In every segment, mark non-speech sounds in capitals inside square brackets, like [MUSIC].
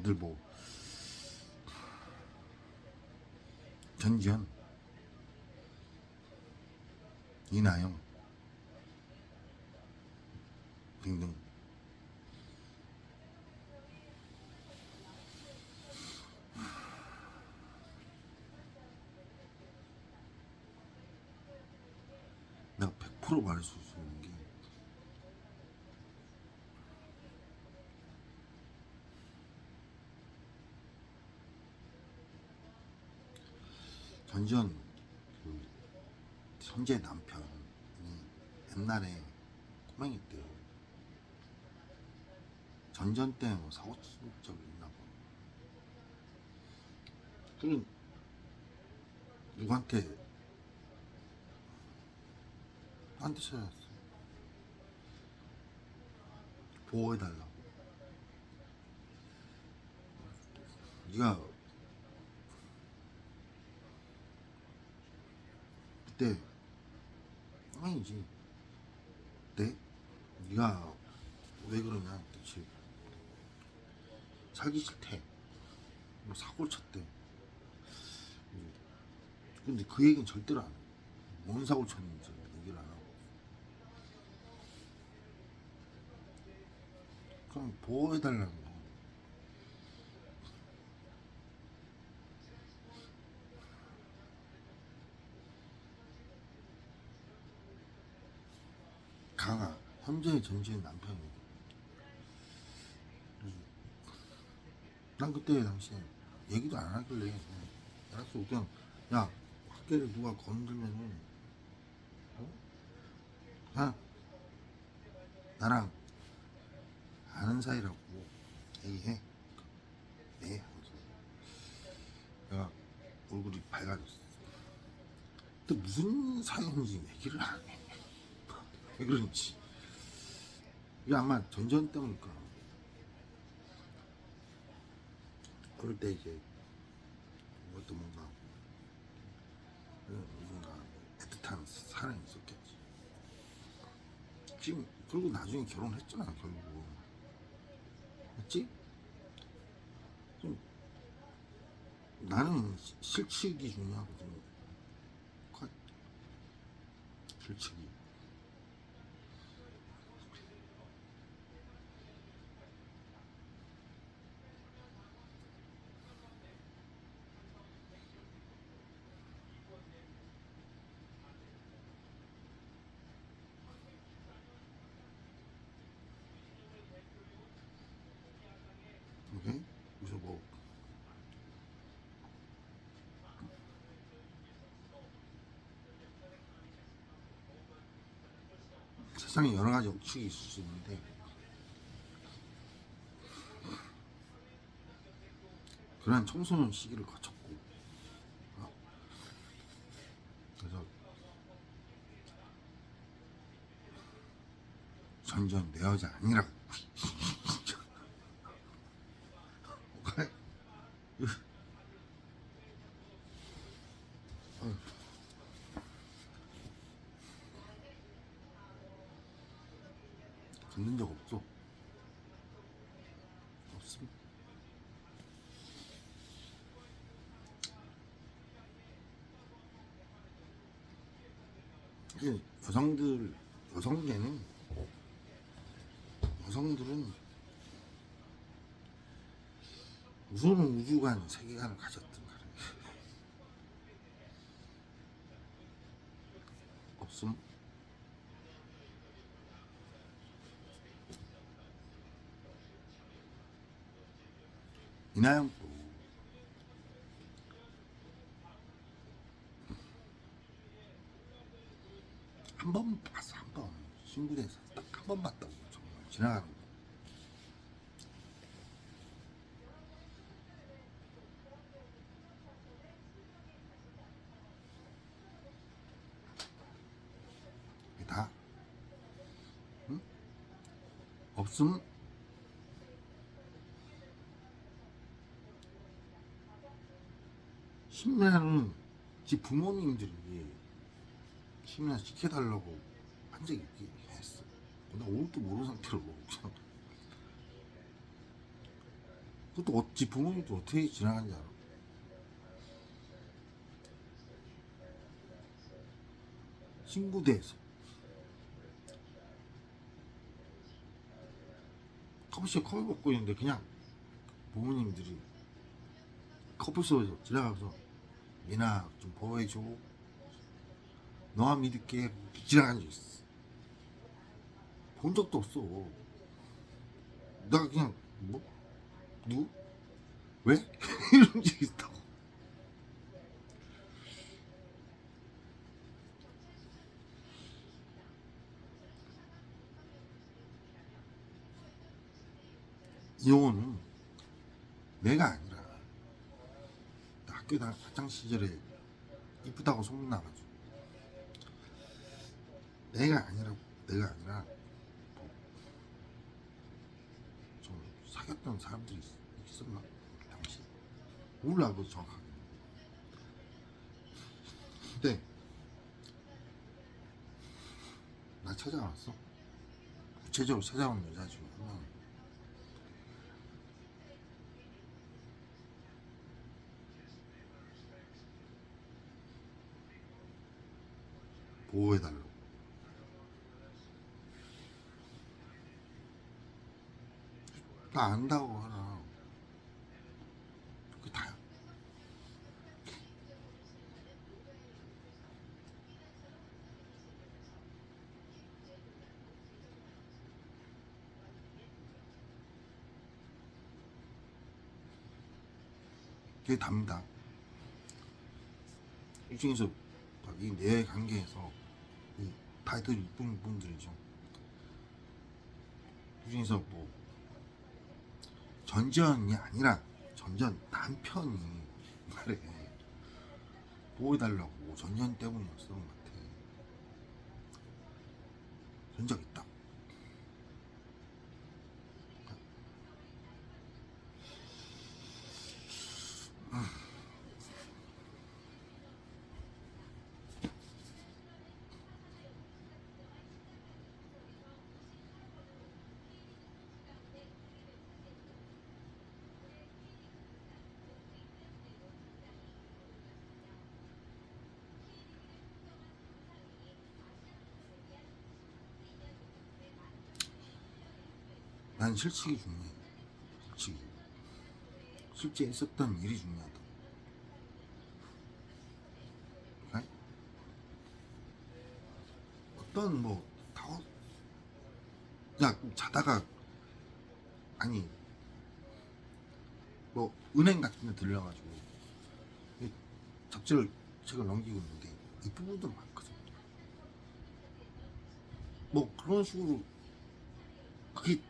다들 뭐 전지현 이나영 등등. 내가 100% 말할 수 있는 게 전지현 그 현재 남편이 옛날에 꼬맹이 때 전전 때 뭐 사고 친 적이 있나 봐. 그 누구한테 나한테 찾아왔어. 보호해달라고. 네가 그때 아니지. 네? 네가 왜 그러냐 대체 살기 싫대. 뭐 사고를 쳤대. 근데 그 얘기는 절대로 안 해. 뭔 사고를 쳤는지 얘기를 안 하고. 그럼 보호해달라는 거. 강아 현재 전지의 남편이고. 난 그때 당시에 얘기도 안 하길래 알았어 그냥 야 학교를 누가 건들면은 어? 야 나랑 아는 사이라고 얘기해. 네 하면서 내가 얼굴이 밝아졌어. 근데 무슨 사연인지 얘기를 안해 왜 그런지 이게 아마 전전 때문일까 그럴 때 이제 이것도 뭔가 뭔가 애틋한 사랑이 있었겠지 지금 그리고 나중에 결혼했잖아 결국 맞지? 좀 나는 시- 실측이 중요하거든 컷. 실측이? 그래서 뭐 세상에 여러 가지 억측이 있을 수 있는데. 그러한 청소년 시기를 거쳤고. 어? 그래서 전전 내 여자 아니라고 그래. 어휴. 듣는 적 없어. 없습니다. 이게 여성들, 여성계는, 여성들은 무슨 우주관 세계관을 가졌든 간에 없음. 이나영도 한 번 봤어 한 번. 신부대에서 딱 한 번 봤다고 정말. 지나가는 거. 이게 다? 응? 없음? 심야는 지 부모님들이 심야 지켜달라고 한 적이 있긴 했어. 나 오늘도 모르는 상태로. 그 그것도 어찌 부모님도 어떻게 지나간지 알아? 친구대에서 커피숍 커피 먹고 있는데 그냥 부모님들이 커피숍에서 지나가서 미나 좀 보호해줘 너와 믿을게 지나간 적 있어 본 적도 없어 내가 그냥 뭐? 누구? 왜? [LAUGHS] 이런 적이 있다고 이거는 내가 아니라 나 학교 다 학창 시절에 이쁘다고 소문나가지고 내가 아니라 내가 아니라 뭐좀 사귀었던 사람들이 있- 있었나? 당시. 몰라 그 정확하게. 근데 나 찾아왔어. 구체적으로 찾아온 여자 중에 한 명은 보호해달라고 나 안다고 하나 그게 다야. 그게 답니다. 이 중에서 이내 관계에서 이 다들 이쁜 분들이죠. 이 중에서 뭐 전전이 아니라 전전 남편이 말해. 보호해달라고 전전 때문이었어 것 같아. 그런 적 있다 난 실직이 중요해. 실직이 실제 있었던 일이 중요하다. 그래? 어떤 뭐 다 야 자다가 아니 뭐 은행 같은 데 들려가지고 이 잡지를 책을 넘기고 있는데 이 부분도 많거든 뭐 그런 식으로 그게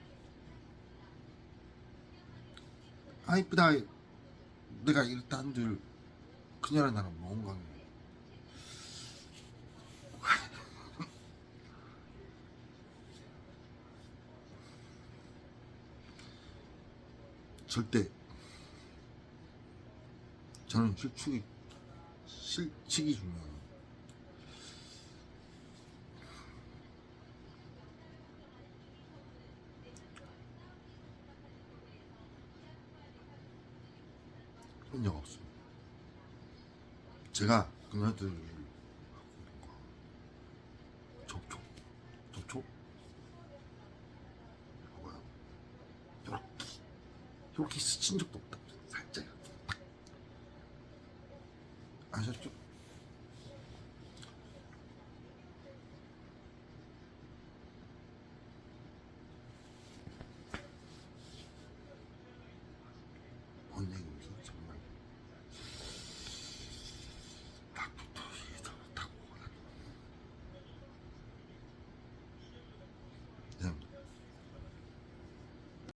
아 이쁘다. 내가 이랬다 한들 그녀랑 나랑 뭔가 절대 저는 실축이 실칙이 중요해요 그런 적 없어요. 제가 그녀들 접촉, 접촉, 뭐야, 이렇게, 이렇게 스친 적도 없다.